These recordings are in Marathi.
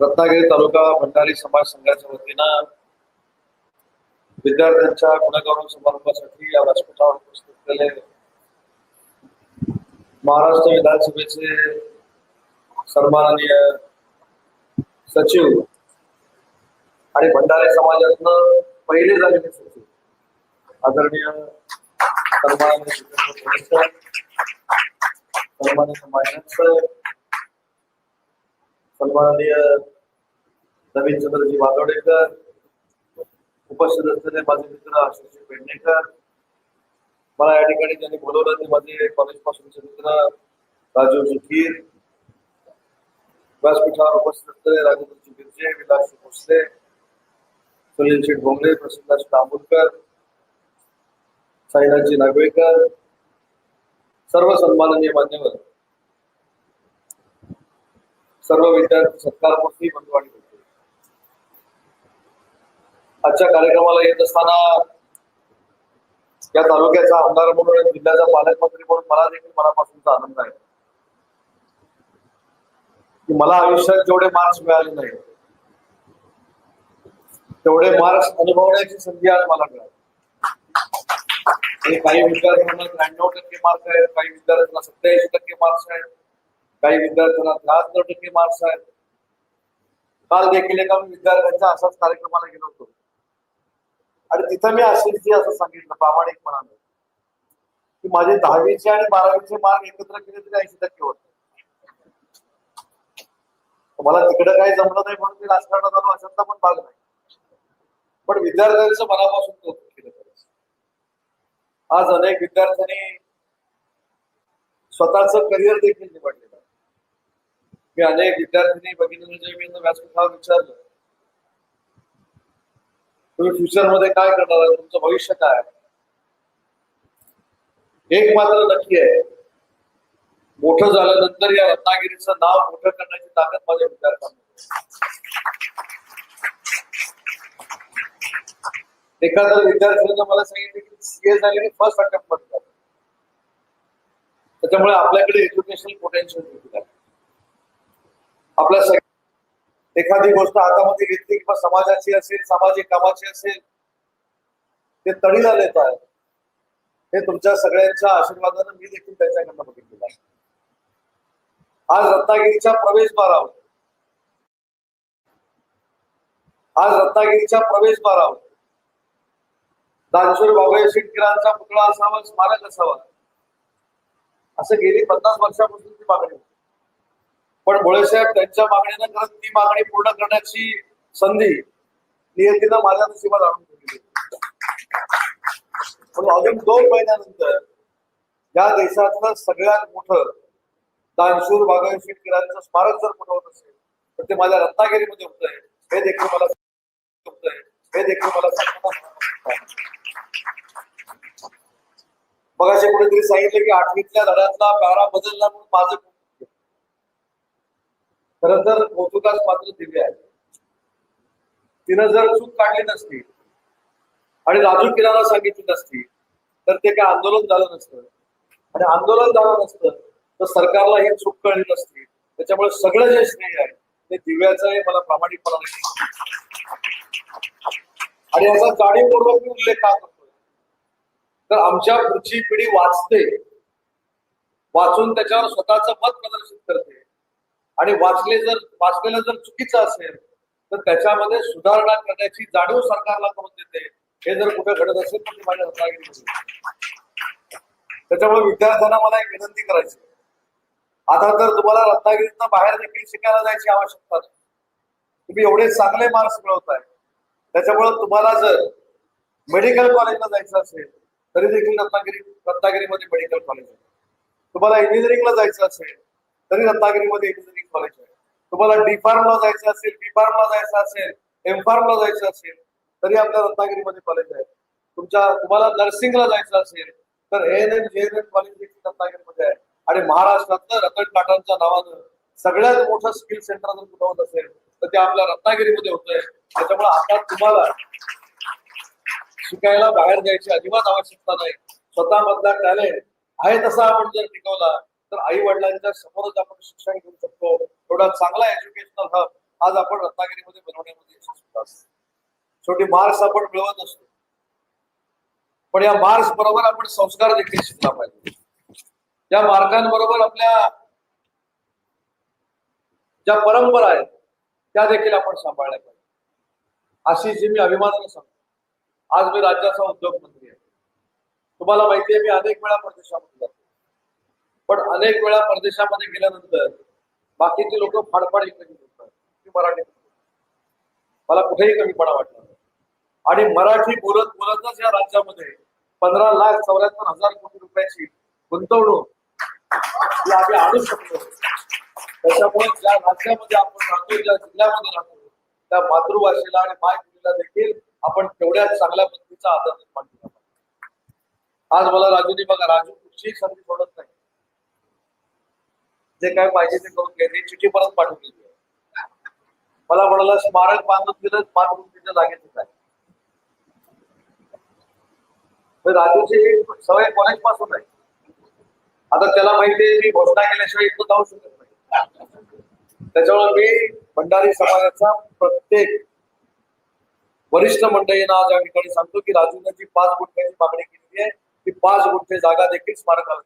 रत्नागिरी तालुका भंडारी समाज संघाच्या वतीनं विद्यार्थ्यांच्या गुणगौरव समारंभासाठी या व्यासपीठावर उपस्थित असलेले महाराष्ट्र विधानसभेचे सन्माननीय सचिव आणि भंडारी समाजातनं पहिले झालेले सचिव आदरणीय सन्माननीय जितेंद्र फडणवीस सर, सन्माननीय मायनक सर सन्माननीय नवीनचंद्रजी वागवडेकर उपस्थित असलेले माझे मित्र आशिष पेडणेकर. मला या ठिकाणी त्यांनी बोलवलं ते माझे कॉलेजपासूनचे मित्र राजीव शिखीर व्यासपीठावर उपस्थित असलेले राजेंद्रजी गिरजे विलास भोसले सुनील शेठ भोंगले प्रसिद्ध तांबुलकर साईनाथजी नागवेकर सर्व सन्माननीय मान्यवर सर्व विद्यार्थी सत्कारमूर्ती बंधुवाडी होते. आजच्या कार्यक्रमाला येत असताना या तालुक्याचा आमदार म्हणून आणि जिल्ह्याचा पालकमंत्री म्हणून मला देखील मनापासूनचा आनंद आहे. की मला आयुष्यात जेवढे मार्क्स मिळाले नाही तेवढे मार्क्स अनुभवण्याची संधी आज मला मिळाली. काही विद्यार्थ्यांना त्र्याण्णव टक्के मार्क्स आहेत काही विद्यार्थ्यांना सत्याऐंशी टक्के मार्क्स आहेत काही विद्यार्थ्यांना त्र्याहत्तर टक्के मार्क्स आहेत. काल देखील एका विद्यार्थ्यांच्या असाच कार्यक्रमाला गेलो होतो. आणि तिथं मी आशिषजी असं सांगितलं प्रामाणिकपणाने की माझे दहावीचे आणि बारावीचे मार्क एकत्र केले तरी ऐंशी टक्के होते. मला तिकडं काही जमलं नाही म्हणून मी राजकारणात आलो अशातला पण भाग नाही. पण विद्यार्थ्यांचं मनापासून कौतुक केलं. आज अनेक विद्यार्थ्यांनी स्वतःच करिअर देखील निवडलेलं आहे. मी अनेक विद्यार्थ्यांनी बघितलं म्हणजे मी व्यासपीठावर विचारलं. तुम्ही फ्युचरमध्ये काय करणार आहे? तुमचं भविष्य काय एक मात्र नक्की आहे. मोठं झाल्यानंतर या रत्नागिरीचं नाव मोठं करण्याची ताकद माझ्या विद्यार्थ्यांमध्ये एखाद्या विद्यार्थ्यांना मला सांगितलं की सीए झाले की फर्स्ट अटेम्प्टमध्ये त्याच्यामुळे आपल्याकडे एज्युकेशनल पोटेन्शियल आपल्या एखादी गोष्ट हातामध्ये घेतली किंवा समाजाची असेल सामाजिक कामाची असेल ते तडीला येत आहे हे तुमच्या सगळ्यांच्या आशीर्वादानं मी देखील त्यांच्याकडनं बघितलेलं आहे. आज रत्नागिरीच्या प्रवेशद्वारावर आज रत्नागिरीच्या प्रवेशद्वारावर दानशूर बाबा शेतकऱ्यांचा पुतळा असावा स्मारक असावा. असं गेली पन्नास वर्षापासून ती मागणी होती. पण भोळेसाहेब त्यांच्या मागणीनं करत ती मागणी पूर्ण करण्याची संधी नियतीनं माझ्या नशिबात आणून दिली पण अजून दोन महिन्यानंतर या देशातलं सगळ्यात मोठं दानशूर बागाई शेतकऱ्यांचं स्मारक जर पुरवत असेल तर ते माझ्या रत्नागिरीमध्ये होत आहे हे देखील मला होत आहे हे देखील मला सांगताना मग असे कुठेतरी सांगितलं की आठवीतल्या धड्यातला पॅरा बदलला म्हणून माझं खर तर कौतुकात मात्र दिव्य आहे. तिनं जर चूक काढली नसती आणि राजू किराला सांगितली नसती तर ते काय आंदोलन झालं नसतं. आणि आंदोलन झालं नसतं तर सरकारला ही चूक कळली नसती. त्याच्यामुळे सगळं जे श्रेय आहे ते दिव्याचं हे मला प्रामाणिकपणाने आणि याचा जाणीवपूर्वक मी उल्लेख का करतो. तर आमच्या पुढची पिढी वाचते. वाचून त्याच्यावर स्वतःचं मत प्रदर्शित करते. आणि वाचले जर वाचलेलं जर चुकीचं असेल तर त्याच्यामध्ये सुधारणा करण्याची जाणीव सरकारला करून देते. हे जर कुठे घडत असेल तर माझ्या त्याच्यामुळे विद्यार्थ्यांना मला एक विनंती करायची. आता तर तुम्हाला रत्नागिरीतनं बाहेर देखील शिकायला जायची आवश्यकता नाही. तुम्ही एवढे चांगले मार्क्स मिळवत आहे त्याच्यामुळे तुम्हाला जर मेडिकल कॉलेजला जायचं असेल तरी देखील रत्नागिरी रत्नागिरीमध्ये मेडिकल कॉलेज आहे. तुम्हाला इंजिनिअरिंगला जायचं असेल तरी रत्नागिरीमध्ये इंजिनिअरिंग कॉलेज आहे. तुम्हाला डी फार्मला जायचं असेल बी फार्मला जायचं असेल एम फार्मला जायचं असेल तरी आपल्या रत्नागिरीमध्ये कॉलेज आहे. तुमच्या तुम्हाला नर्सिंगला जायचं असेल तर N M J N M college देखील रत्नागिरीमध्ये आहे. आणि महाराष्ट्रातलं रतन टाटांच्या नावानं सगळ्यात मोठं स्किल सेंटर जर कुठं होत असेल तर ते आपल्या रत्नागिरीमध्ये होत आहे त्याच्यामुळे आता तुम्हाला शिकायला बाहेर जायची अजिबात आवश्यकता नाही. स्वतःमधला टॅलेंट आहे तसा आपण जर टिकवला तर आई वडिलांच्या समोरच आपण शिक्षण घेऊ शकतो. एवढा चांगला एज्युकेशनल हब आज आपण रत्नागिरीमध्ये बनवण्यामध्ये यशस्वी आहोत. शेवटी मार्क्स आपण मिळवत असतो. पण या मार्क्स बरोबर आपण संस्कार देखील शिकला पाहिजे. या मार्कांबरोबर आपल्या ज्या परंपरा आहेत त्या देखील आपण सांभाळल्या पाहिजे. अशी जी मी अभिमानाने सांगतो. आज मी राज्याचा उद्योग मंत्री आहे. तुम्हाला माहिती आहे मी अनेक वेळा परदेशामध्ये जातो. पण अनेक वेळा परदेशामध्ये गेल्यानंतर बाकीचे लोक फाडफाड इंग्रजी बोलतात मी मराठी मला कुठेही कमीपणा वाटला आणि मराठी बोलत बोलतच या राज्यामध्ये पंधरा लाख चौऱ्याहत्तर हजार कोटी रुपयाची गुंतवणूक ही आम्ही आणू शकतो. त्याच्यामुळे ज्या राज्यामध्ये आपण राहतो ज्या जिल्ह्यामध्ये राहतो त्या मातृभाषेला आणि मायभूमीला देखील आपण तेवढ्या चांगल्या पद्धतीचा आदर निर्माण केला आज मला राजूने बघा राजू कुठचीही संधी सोडत नाही. जे काय पाहिजे ते करून घ्यायचे चिठी परत पाठवून दिली मला म्हणाला स्मारक बांधून दिलं पाच गुंठीच्या जागेतच आहे तर राजूची सवय कॉलेजपासून आहे? आता त्याला माहिती आहे मी घोषणा केल्याशिवाय इथं जाऊ शकत नाही. त्याच्यामुळे मी भंडारी समाजाचा प्रत्येक वरिष्ठ मंडळींना आज या ठिकाणी सांगतो की राजूने जी पाच गुंठ्याची मागणी केलेली आहे ती पाच गुंठे जागा देखील स्मारकाला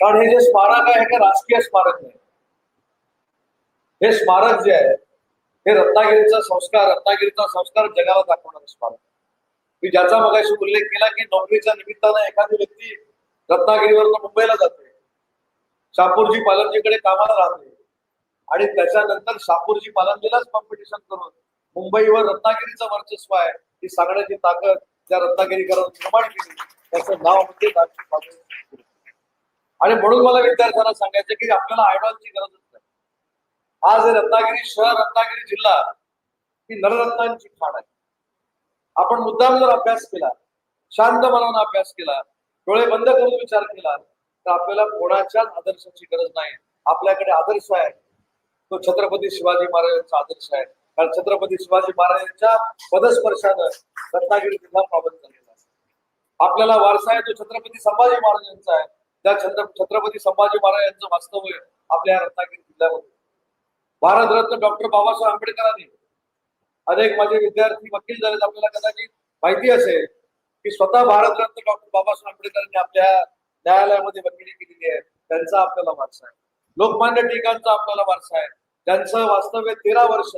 कारण हे जे स्मारक आहे हे राजकीय स्मारक नाही. हे स्मारक जे आहे हे रत्नागिरीचा संस्कार रत्नागिरीचा संस्कार जगाला दाखवणारं स्मारक मी ज्याचा मगाशी उल्लेख केला की नोकरीच्या निमित्तानं एखादी व्यक्ती रत्नागिरीवर मुंबईला जाते. शापूरजी पालनजीकडे कामाला राहते. आणि त्याच्यानंतर शापूरजी पालनजीलाच कॉम्पिटिशन करून मुंबईवर रत्नागिरीचं वर्चस्व आहे. ही सांगण्याची ताकद त्या रत्नागिरीकरांनी निर्माण केली. त्याचं नाव म्हणजे आणि म्हणून मला विद्यार्थ्यांना सांगायचं की आपल्याला आयडॉलची गरजच नाही. आज रत्नागिरी शहर रत्नागिरी जिल्हा ही नररत्नांची खाण आहे. आपण मुद्दाम जर अभ्यास केला शांत मनानं अभ्यास केला डोळे बंद करून विचार केला तर आपल्याला कोणाच्याच आदर्शाची गरज नाही. आपल्याकडे आदर्श आहे. तो छत्रपती शिवाजी महाराजांचा आदर्श आहे. कारण छत्रपती शिवाजी महाराजांच्या पदस्पर्शानं रत्नागिरी जिल्हा प्राप्त झालेला आहे. आपल्याला वारसा आहे तो छत्रपती संभाजी महाराजांचा आहे. त्या छत्र छत्रपती संभाजी महाराजांचं वास्तव्य आपल्या रत्नागिरी जिल्ह्यामध्ये. भारतरत्न डॉक्टर बाबासाहेब आंबेडकरांनी अनेक माझे विद्यार्थी वकील झालेत आपल्याला कदाचित माहिती असेल की स्वतः भारतरत्न डॉक्टर बाबासाहेब आंबेडकरांनी आपल्या न्यायालयामध्ये वकिली केलेली आहे. त्यांचा आपल्याला वारसा आहे. लोकमान्य टिळकांचा आपल्याला वारसा आहे. त्यांचं वास्तव्य तेरा वर्ष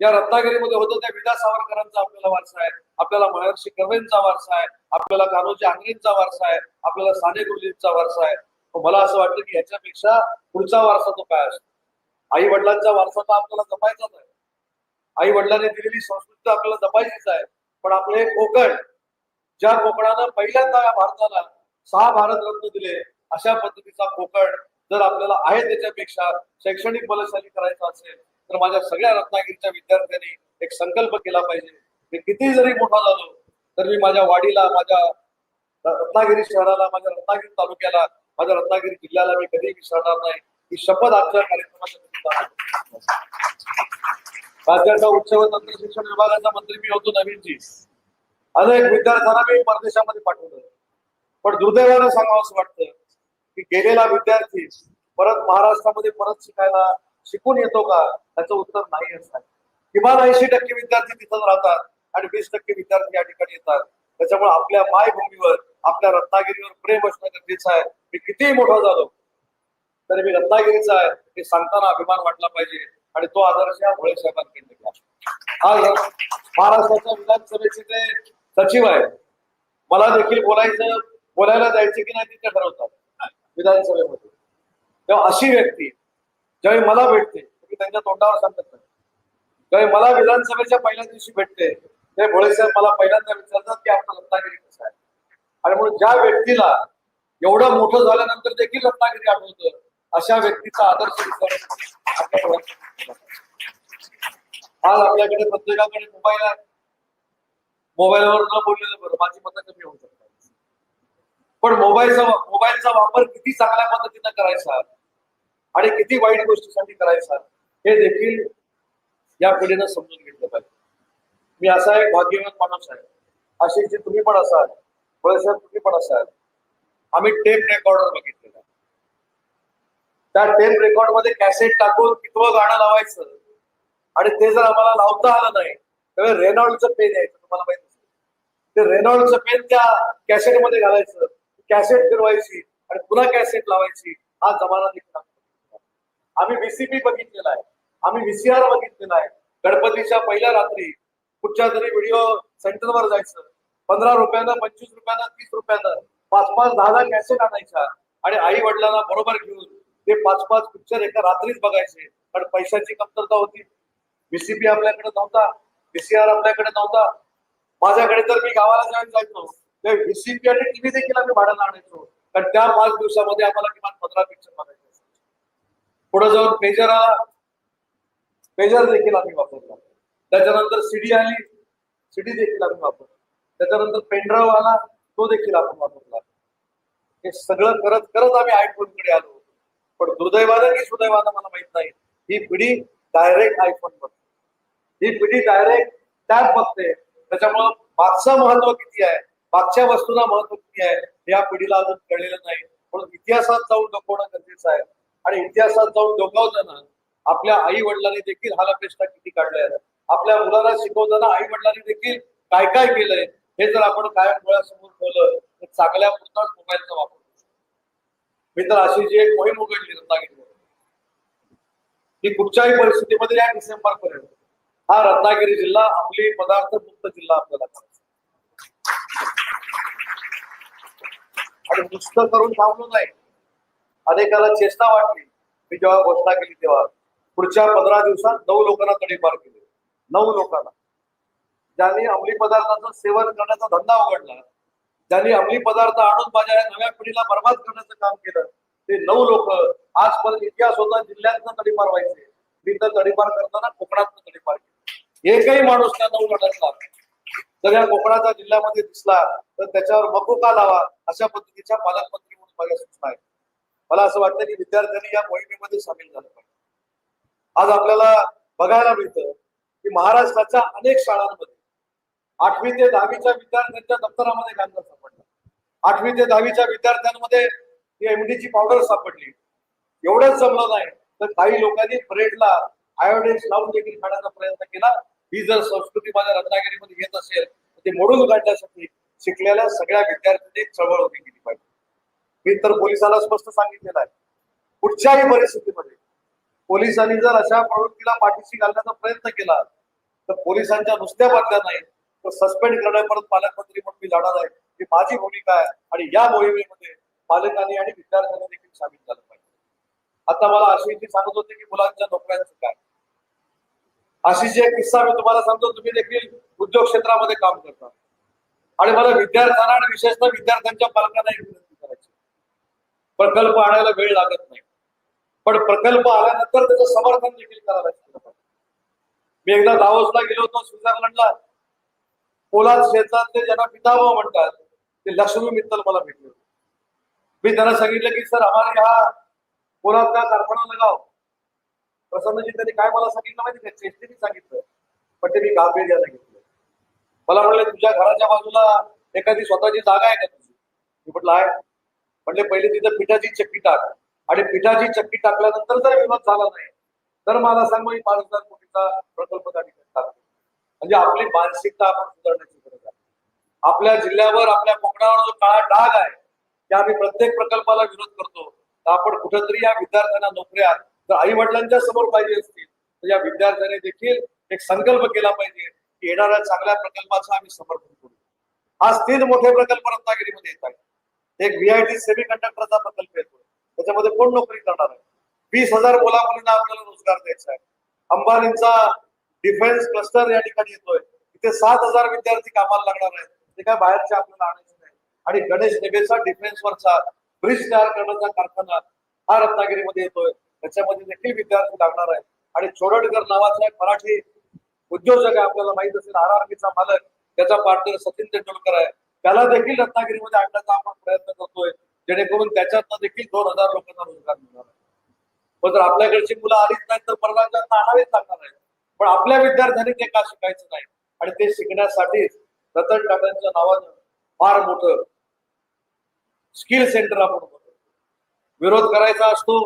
या रत्नागिरीमध्ये होतं त्या विदा सावरकरांचा आपल्याला वारसा आहे. आपल्याला महर्षी कर्वेंचा वारसा आहे. आपल्याला कान्होजी आंग्रेंचा वारसा आहे. आपल्याला साने गुरुजींचा वारसा आहे. मला असं वाटतं की ह्याच्यापेक्षा पुढचा वारसा तो काय असतो? आई वडिलांचा वारसा तर आपल्याला जपायचाच आहे. आई वडिलांनी दिलेली संस्कृती आपल्याला जपायचीच आहे. पण आपले हे कोकण ज्या कोकणानं पहिल्यांदा या भारताला सहा भारतरत्न दिले अशा पद्धतीचा कोकण जर आपल्याला आहे त्याच्यापेक्षा शैक्षणिक बलशाली करायचा असेल तर माझ्या सगळ्या रत्नागिरीच्या विद्यार्थ्यांनी एक संकल्प केला पाहिजे. मी किती जरी मोठा झालो तर मी माझ्या वाडीला माझ्या रत्नागिरी शहराला माझ्या रत्नागिरी तालुक्याला माझ्या रत्नागिरी जिल्ह्याला मी कधीही विसरणार नाही. ही शपथ आजच्या कार्यक्रमाच्या निमित्तानं राज्याच्या उच्च व तंत्र शिक्षण विभागाचा मंत्री मी होतो नवीनजी. अनेक विद्यार्थ्यांना मी परदेशामध्ये पाठवलं. पण दुर्दैवानं सांगावं असं वाटतं की गेलेला विद्यार्थी परत महाराष्ट्रामध्ये परत शिकायला शिकून येतो का? त्याचं उत्तर नाही असणार. किमान ऐंशी टक्के विद्यार्थी तिथं राहतात आणि वीस टक्के विद्यार्थी या ठिकाणी येतात. त्याच्यामुळे आपल्या मायभूमीवर आपल्या रत्नागिरीवर प्रेम असणं गरजेचं आहे. मी कितीही मोठा झालो तरी मी रत्नागिरीचा आहे. हे सांगताना अभिमान वाटला पाहिजे आणि तो आदर्श या भोळे साहेबांकडे हा आज महाराष्ट्राच्या विधानसभेचे ते सचिव आहेत मला देखील बोलायचं बोलायला जायचं की नाही तिथे ठरवतात. विधानसभेमध्ये. तेव्हा अशी व्यक्ती ज्यावेळी मला भेटते मी त्यांच्या तोंडावर सांगत नाही. ज्यावेळी मला विधानसभेच्या पहिल्या दिवशी भेटते ते भोळे साहेब मला पहिल्यांदा विचारतात की आपलं रत्नागिरी कसं आहे? आणि म्हणून ज्या व्यक्तीला एवढं मोठं झाल्यानंतर देखील रत्नागिरी आठवतं अशा व्यक्तीचा आदर्श विचार आज आपल्याकडे प्रत्येकाकडे मोबाईल आहे. मोबाईलवर न बोललेलं बरं माझी मतं कमी होऊ शकतात. पण मोबाईलचा मोबाईलचा वापर किती चांगल्या पद्धतीनं करायचा? आणि किती वाईट गोष्टीसाठी करायचा? हे देखील या पिढीनं समजून घेतलं पाहिजे. मी असा एक भाग्यवान माणूस आहे. अशी जी तुम्ही पण असाल. थोडंसं तुम्ही पण असाल. आम्ही टेप रेकॉर्डर बघितलेला त्या टेप रेकॉर्डमध्ये कॅसेट टाकून कितवं गाणं लावायचं? आणि ते जर आम्हाला लावता आलं नाही तर रेनॉल्डचं पेन यायचं तुम्हाला माहिती ते रेनॉल्डचं पेन त्या कॅसेटमध्ये घालायचं. कॅसेट फिरवायची आणि पुन्हा कॅसेट लावायची हा जमाना देखील आम्ही व्हीसीपी बघितलेला आहे. आम्ही व्हीसीआर बघितलेला आहे. गणपतीच्या पहिल्या रात्री कुठच्या तरी व्हिडिओ सेंटरवर जायचं. पंधरा रुपयानं पंचवीस रुपयानं तीस रुपयानं पाच पाच दहा दहा कॅसेट आणायच्या. आणि आई वडिलांना बरोबर घेऊन ते पाच पाच पिक्चर एका रात्रीच बघायचे. पण पैशाची कमतरता होती. व्हीसीपी आपल्याकडे नव्हता. व्हीसीआर आपल्याकडे नव्हता. माझ्याकडे तर मी गावाला जेव्हा जायचो. ते व्हीसीपी आणि टीव्ही देखील आम्ही भाड्याला आणायचो. कारण त्या पाच दिवसामध्ये आम्हाला किमान पंधरा पिक्चर बघायचे पुढे जाऊन पेजर आला पेजर देखील आम्ही वापरला. त्याच्यानंतर सीडी आली सीडी देखील आम्ही वापरली. त्याच्यानंतर पेनड्राईव्ह आला तो देखील आपण वापरला. हे सगळं करत करत आम्ही आयफोनकडे आलो पण दुर्दैवानं की सुदैवानं मला माहीत नाही. ही पिढी डायरेक्ट आयफोन बघते. ही पिढी डायरेक्ट टॅब बघते. त्याच्यामुळं मागचं महत्त्व किती आहे? मागच्या वस्तूला महत्त्व किती आहे? हे या पिढीला अजून कळलेलं नाही. म्हणून इतिहासात जाऊन डोकवणं गरजेचं आहे. आणि इतिहासात जाऊन डोकावताना आपल्या आई वडिलांनी देखील हालअपेष्टा किती काढल्या आहेत आपल्या मुलांना शिकवताना आई वडिलांनी देखील काय काय केलंय? हे जर आपण कायम डोळ्यासमोर ठेवलं तर चांगल्या पुरताच मोबाईलचा वापर मी तर अशी जी एक मोहीम उघडली रत्नागिरीमध्ये. की कुठच्याही परिस्थितीमध्ये या डिसेंबर पर्यंत हा रत्नागिरी जिल्हा अंमली पदार्थ मुक्त जिल्हा आपल्याला आणि नुसतं करून थांबलो नाही. अनेकाला चेष्टा वाटली. मी जेव्हा घोषणा केली तेव्हा. पुढच्या पंधरा दिवसात नऊ लोकांना तडीपार केले. नऊ लोकांना. ज्यांनी अंमली पदार्थाचं सेवन करण्याचा धंदा उघडला ज्यांनी अंमली पदार्थ आणून माझ्या नव्या पिढीला बर्बाद करण्याचं काम केलं ते नऊ लोक आजपर्यंत इतिहास होता जिल्ह्यातनं तडीपार व्हायचे. मी तर तडीपार करताना कोकणातनं तडीपार केली. एकही माणूस त्या नऊ गटातला जर या कोकणाच्या जिल्ह्यामध्ये दिसला तर त्याच्यावर मकोका लावा अशा पद्धतीच्या पालकमंत्री म्हणून माझ्या सूचना आहेत. मला असं वाटतं की विद्यार्थ्यांनी या मोहिमेमध्ये सामील झालं पाहिजे. आज आपल्याला बघायला मिळतं की महाराष्ट्राच्या अनेक शाळांमध्ये आठवी ते दहावीच्या विद्यार्थ्यांच्या दप्तरामध्ये गांजा सापडला. आठवी ते दहावीच्या विद्यार्थ्यांमध्ये एमडीची पावडर सापडली. एवढंच जमलं नाही तर काही लोकांनी ब्रेडला आयोडेन्स लावून देखील खाण्याचा प्रयत्न केला. ही जर संस्कृती माझ्या रत्नागिरीमध्ये येत असेल तर ते मोडून काढण्यासाठी शिकलेल्या सगळ्या विद्यार्थ्यांनी चळवळ उभी केली पाहिजे. मी तर पोलिसाला स्पष्ट सांगितलेलं आहे. कुठच्याही परिस्थितीमध्ये पोलिसांनी जर अशा प्रवृत्तीला पाठीशी घालण्याचा प्रयत्न केला तर पोलिसांच्या नुसत्या बदल्या नाही तर सस्पेंड करण्यापर्यंत पालकमंत्री म्हणून मी जाणार आहे. ही माझी भूमिका आहे आणि या मोहिमेमध्ये पालकांनी आणि विद्यार्थ्यांनी देखील सामील झालं पाहिजे. आता मला अशी सांगत होते की मुलांच्या नोकऱ्यांचं काय? अशी जे किस्सा मी तुम्हाला सांगतो तुम्ही देखील उद्योग क्षेत्रामध्ये काम करता. आणि मला विद्यार्थ्यांना आणि विशेषतः विद्यार्थ्यांच्या पालकांना एक विनंती करायची. प्रकल्प आणायला वेळ लागत नाही. पण प्रकल्प आल्यानंतर त्याचं समर्थन देखील करायला मी एकदा दावोसला गेलो होतो स्वित्झर्लंडला. पोलाद क्षेत्रातले ज्यांना पितामह म्हणतात ते लक्ष्मी मित्तल मला भेटले मी त्यांना सांगितलं की सर आम्हाला ह्या पोलादचा कारखाना लगाव. प्रसन्नजी त्यांनी काय मला सांगितलं माहिती का? चेष्टीने सांगितलं. पण ते मी गांभीर्याने घेतलं. मला म्हणले तुझ्या घराच्या बाजूला एखादी स्वतःची जागा आहे का तुझी? मी म्हटलं आहे. म्हणले पहिले तिथं पिठाची चक्की टाक. आणि पिठाची चक्की टाकल्यानंतर जर विरोध झाला नाही तर मला सांग मी पाच हजार कोटीचा प्रकल्प त्या ठिकाणी टाकतो. म्हणजे आपली मानसिकता आपण सुधारण्याची गरज आहे. आपल्या जिल्ह्यावर आपल्या कोकणावर जो काळा डाग आहे त्या आम्ही प्रत्येक प्रकल्पाला विरोध करतो तर आपण कुठेतरी या विद्यार्थ्यांना नोकऱ्या जर आई वडिलांच्या समोर पाहिजे असतील. तर या विद्यार्थ्यांनी देखील एक संकल्प केला पाहिजे की येणाऱ्या चांगल्या प्रकल्पाचं आम्ही समर्थन करू. आज तीन मोठे प्रकल्प रत्नागिरीमध्ये येत आहेत. एक व्हीआयटी सेमी कंडक्टरचा प्रकल्प येतोय. त्याच्यामध्ये कोण नोकरी करणार आहे? वीस हजार मुला मुलींना आपल्याला रोजगार द्यायचा आहे. अंबानींचा डिफेन्स क्लस्टर या ठिकाणी येतोय. तिथे सात हजार विद्यार्थी कामाला लागणार आहेत. ते काय बाहेरचे आपल्याला आणायचे नाही. आणि गणेश नेबेचा डिफेन्स वरचा ब्रिज तयार करण्याचा कारखाना हा रत्नागिरीमध्ये येतोय. त्याच्यामध्ये देखील विद्यार्थी लागणार आहेत. आणि चोरडकर नावाचा एक मराठी उद्योजक आहे आपल्याला माहीत असेल आर आरबीचा मालक. त्याचा पार्टनर सचिन तेंडुलकर आहे. त्याला देखील रत्नागिरीमध्ये आणण्याचा आपण प्रयत्न करतोय. जेणेकरून त्याच्यातनं देखील दोन हजार लोकांना रोजगार मिळणार आहे. पण जर आपल्याकडची मुलं आलीच नाही तर परराज्यात आणावीच लागणार आहे पण आपल्या विद्यार्थ्यांनी ते का शिकायचं नाही? आणि ते शिकण्यासाठीच रतन टाटांच्या नावानं फार मोठं स्किल सेंटर आपण विरोध करायचा असतो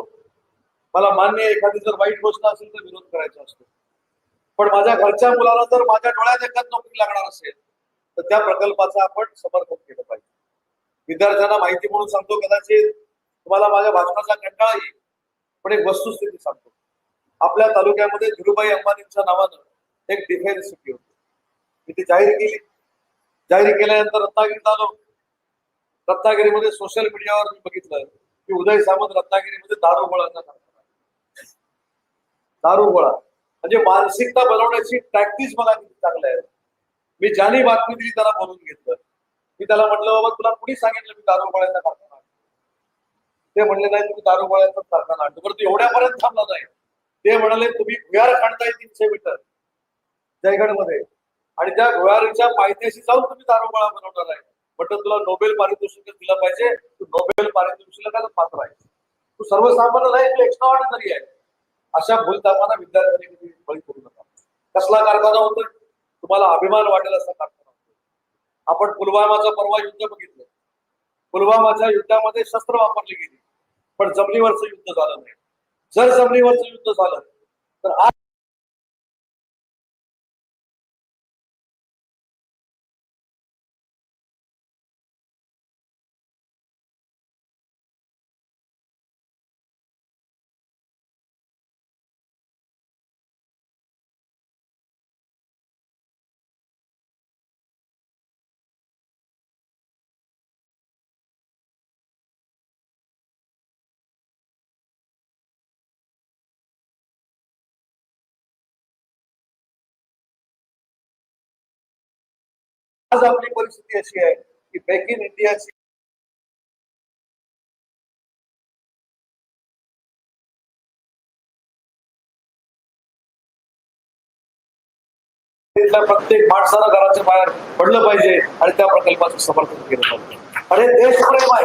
मला मान्य एखादी जर वाईट गोष्ट असेल तर विरोध करायचा असतो. पण माझ्या घरच्या मुलाला जर माझ्या डोळ्यात एखाद नोकरी लागणार असेल तर त्या प्रकल्पाचं आपण समर्थन केलं पाहिजे. विद्यार्थ्यांना माहिती म्हणून सांगतो कदाचित तुम्हाला माझ्या भाषणाचा कंटाळा येईल पण एक वस्तुस्थिती सांगतो. आपल्या तालुक्यामध्ये धीरुभाई अंबानींच्या नावानं एक डिफेन्स सिटी होती. मी ती जाहीर केली. जाहीर केल्यानंतर रत्नागिरीत आलो. रत्नागिरीमध्ये सोशल मीडियावर मी बघितलं की उदय सामंत रत्नागिरीमध्ये दारू गोळा आहे. दारुगोळा. म्हणजे मानसिकता बनवण्याची प्रॅक्टिस मला किती चांगली आहे. मी ज्याने बातमी दिली त्याला बोलून घेतलं. मी त्याला म्हटलं बाबा तुला कुणी सांगितलं मी दारुगोळ्याचा कारखाना ते म्हणले नाही तुम्ही दारुगोळ्याचा कारखाना आणतो. बरं तू एवढ्यापर्यंत थांबला नाही. ते म्हणाले तुम्ही भुयार खाणताय तीनशे मीटर जयगडमध्ये. आणि त्या भुयारीच्या पायथ्याशी जाऊन तुम्ही दारुगोळा बनवणार आहे. म्हटलं तुला नोबेल पारितोषिक दिलं पाहिजे. तू नोबेल पारितोषिकाला पात्र आहे तू सर्वसामान्य नाही तू एक्स्ट्रा ऑर्डिनरी आहे. अशा भूलतापांना विद्यार्थ्यांनी बळी करू नका. कसला कारखाना होतोय? तुम्हाला अभिमान वाटेल असा कारखाना होतो आपण पुलवामाचं परवा युद्ध बघितलं. पुलवामाच्या युद्धामध्ये शस्त्र वापरली गेली. पण जमिनीवरचं युद्ध झालं नाही. जर जमिनीवरचं युद्ध झालं तर आज आज आपली परिस्थिती अशी आहे की मेक इन इंडियाची प्रत्येक माणसानं घराच्या बाहेर पडलं पाहिजे आणि त्या प्रकल्पाचं समर्थन केलं पाहिजे. अरे देशप्रेम आहे.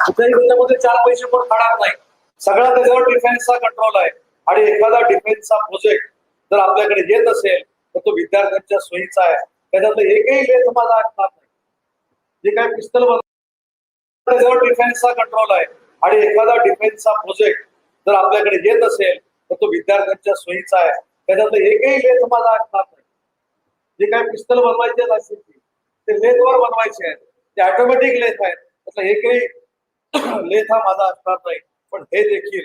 कुठल्याही त्याच्यामध्ये चार पैसे पण काढणार नाही. सगळा त्याच्यावर डिफेन्सचा कंट्रोल आहे. आणि एखादा डिफेन्सचा प्रोजेक्ट जर आपल्याकडे येत असेल तर तो विद्यार्थ्यांच्या सोयीचा आहे. त्याच्यातलं एकही लेख माझा असणार नाही. जे काय पिस्तल त्याच्यावर डिफेन्सचा कंट्रोल आहे आणि एखादा डिफेन्सचा प्रोजेक्ट जर आपल्याकडे येत असेल तर तो विद्यार्थ्यांच्या सोयीचा आहे. त्याच्यातलं एकही लेख माझा असणार नाही. जे काय पिस्तल बनवायचे असेल ते लेथवर बनवायचे आहेत ते ऑटोमॅटिक लेथ आहेत. त्यातला एकही लेथ हा माझा असणार नाही. पण हे देखील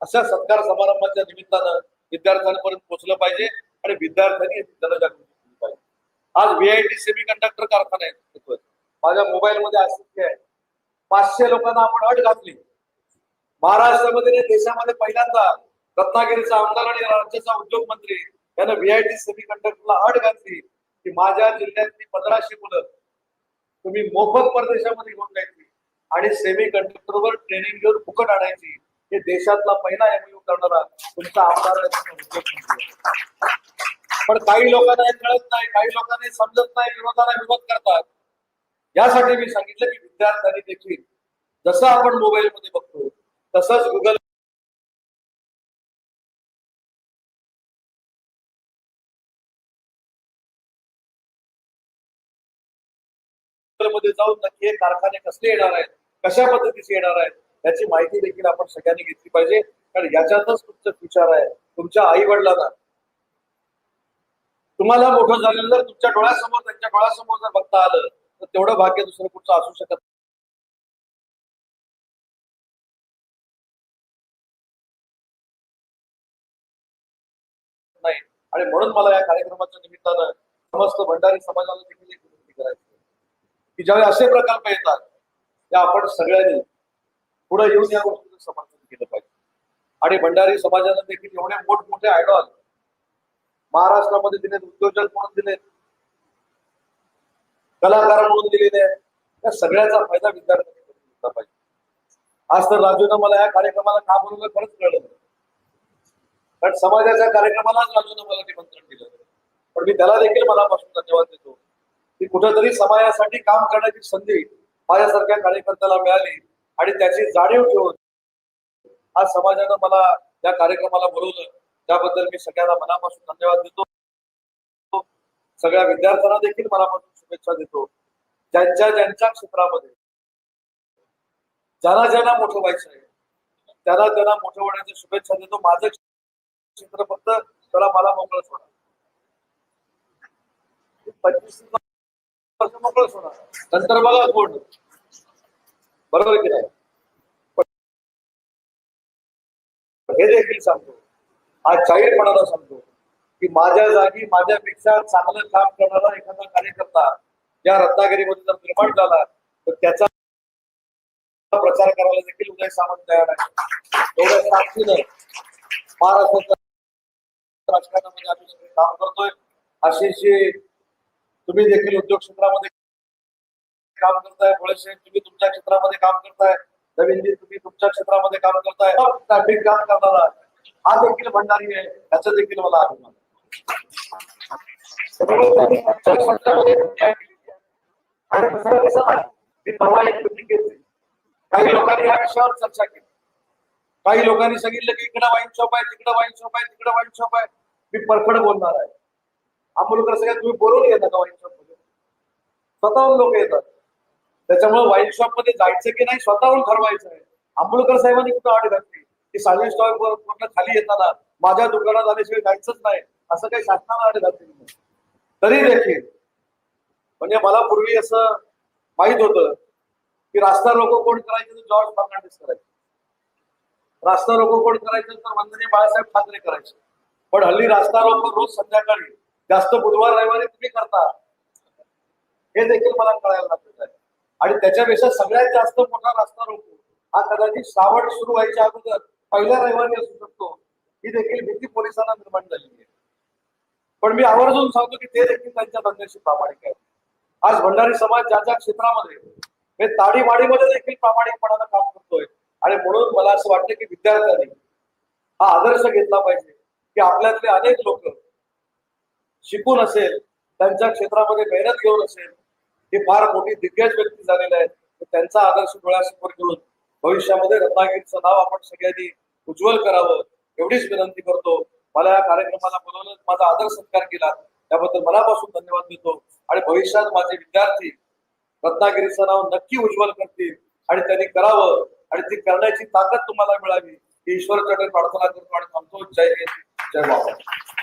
अशा सत्कार समारंभाच्या निमित्तानं विद्यार्थ्यांपर्यंत पोहोचलं पाहिजे आणि विद्यार्थ्यांनी जनजागृती आज व्हीआयटी सेमी कंडक्टर कारखाना आहे. माझ्या मोबाईल मध्ये आसक्ती आहे. पाचशे लोकांना आपण अट घातली. महाराष्ट्रामध्ये देशामध्ये पहिल्यांदा रत्नागिरीचा आमदार आणि राज्याचा उद्योग मंत्री यानं व्हीआयटी सेमी कंडक्टरला अट घातली की माझ्या जिल्ह्यातली पंधराशे मुलं तुम्ही मोफत परदेशामध्ये घेऊन जायची आणि सेमी कंडक्टरवर ट्रेनिंग घेऊन फुकट आणायची. हे देशातला पहिला एमयू करणारा तुमचा आमदार पण काही लोकांना हे कळत नाही काही लोकांना समजत नाही विरोधाला विरोध करतात. यासाठी मी सांगितलं की विद्यार्थ्यांनी देखील जसं आपण मोबाईल मध्ये बघतो तसंच गुगलमध्ये जाऊन नक्की हे कारखाने कसले येणार आहेत कशा पद्धतीचे येणार आहेत याची माहिती देखील आपण सगळ्यांनी घेतली पाहिजे. कारण याच्यातच तुमचं फ्युचर आहे तुमच्या आई वडिलांना तुम्हाला मोठं झालेलं जर तुमच्या डोळ्यासमोर त्यांच्या डोळ्यासमोर जर बघता आलं तर तेवढं भाग्य दुसरं कुठचं असू शकत नाही. आणि म्हणून मला या कार्यक्रमाच्या निमित्तानं समस्त भंडारी समाजाला देखील एक विनंती करायची की ज्यावेळी असे प्रकल्प येतात त्या आपण सगळ्यांनी पुढे येऊन या गोष्टीचं समर्थन केलं पाहिजे. आणि भंडारी समाजाला देखील एवढे मोठमोठे आयडॉल महाराष्ट्रामध्ये दिलेत उद्योजक म्हणून दिलेत कलाकार म्हणून दिलेले आहेत. त्या सगळ्याचा फायदा विद्यार्थ्यांनी करून घेतला पाहिजे. आज तर राजूनं मला या कार्यक्रमाला का बोलवलं खरंच कळलं कारण समाजाच्या कार्यक्रमालाच राजूनं मला निमंत्रण दिलं. पण मी त्याला देखील मनापासून धन्यवाद देतो. की कुठेतरी समाजासाठी काम करण्याची संधी माझ्यासारख्या कार्यकर्त्याला मिळाली आणि त्याची जाणीव ठेवून आज समाजानं मला या कार्यक्रमाला बोलवलं. त्याबद्दल मी सगळ्यांना मनापासून धन्यवाद देतो. सगळ्या विद्यार्थ्यांना देखील मनापासून शुभेच्छा देतो. ज्यांच्या ज्यांच्या क्षेत्रामध्ये ज्यांना ज्यांना मोठं व्हायचं आहे त्याला त्यांना मोठं होण्याच्या शुभेच्छा देतो. माझं क्षेत्र फक्त त्याला मला मोकळंच होणार पंचवीस वर्ष मोकळंच होणार नंतर बघा कोण. बरोबर की नाही? हे देखील सांगतो. आज जाहीरपणाला सांगतो की माझ्या जागी माझ्यापेक्षा चांगलं काम करणारा एखादा कार्यकर्ता या रत्नागिरीमध्ये जर निर्माण झाला तर त्याचा प्रचार करायला देखील उदय सामंत तयार आहे. एवढ्या ताकदीनं महाराष्ट्राच्या राजकारणामध्ये आम्ही सगळे काम करतोय. अशीशी तुम्ही देखील उद्योग क्षेत्रामध्ये काम करताय. भोळेशे तुम्ही तुमच्या क्षेत्रामध्ये काम करताय. नवीनजी तुम्ही तुमच्या क्षेत्रामध्ये काम करताय. ट्रॅफिक काम करणारा हा देखील भंडारी आहे याचा देखील मला अभिमान एक काही लोकांनी या विषयावर चर्चा केली. काही लोकांनी सांगितलं की इकडे वाईन शॉप आहे तिकडे वाईन शॉप आहे तिकडे वाईन शॉप आहे. मी परफड बोलणार आहे. आंबोलकर सगळ्यात तुम्ही बोलून येता का वाईन शॉपमध्ये. स्वतःहून लोक येतात. त्याच्यामुळे वाईन शॉपमध्ये जायचं की नाही स्वतःहून ठरवायचं आहे. आंबोलकर साहेबांनी कुठं आड घातली? की सायलेंट स्टॉक पूर्ण खाली येताना माझ्या दुकानात आल्याशिवाय जायचंच नाही. असं काही शासनाला आड घातलेलं नाही. तरी देखील म्हणजे मला पूर्वी असं माहीत होतं की रास्ता रोको कोण करायचे तर जॉर्ज फर्नांडिस करायचे. रास्ता रोको कोण करायचं तर वंदनीय बाळासाहेब ठाकरे करायचे. पण हल्ली रास्ता रोको रोज संध्याकाळी जास्त बुधवार रविवारी तुम्ही करता. हे देखील मला कळायला लागत आहे. आणि त्याच्यापेक्षा सगळ्यात जास्त मोठा रास्ता रोको हा कदाचित श्रावण सुरू व्हायच्या अगोदर पहिल्या रविवारी असू शकतो. ही देखील भीती पोलिसांना निर्माण झालेली आहे. पण मी आवर्जून सांगतो की ते देखील त्यांच्या धंद्याशी प्रामाणिक आहेत. आज भंडारी समाज ज्या ज्या क्षेत्रामध्ये हे ताडीवाडीमध्ये देखील प्रामाणिकपणानं काम करतोय आणि म्हणून मला असं वाटतं की विद्यार्थ्यांनी हा आदर्श घेतला पाहिजे की आपल्यातले अनेक लोक शिकून असेल त्यांच्या क्षेत्रामध्ये मेहनत घेऊन असेल हे फार मोठी दिग्गज व्यक्ती झालेले आहेत. त्यांचा आदर्श डोळ्यासमोर घेऊन भविष्यामध्ये रत्नागिरीचं नाव आपण सगळ्यांनी उज्ज्वल करावं एवढीच विनंती करतो. मला या कार्यक्रमाला बोलवलं माझा आदर सत्कार केला. त्याबद्दल मनापासून धन्यवाद देतो. आणि भविष्यात माझे विद्यार्थी रत्नागिरीचं नाव नक्की उज्ज्वल करतील. आणि त्यांनी करावं. आणि ती करण्याची ताकद तुम्हाला मिळावी. ही ईश्वर प्रार्थना करतो आणि थांबतो. जय हिंद. जय महाराष्ट्र.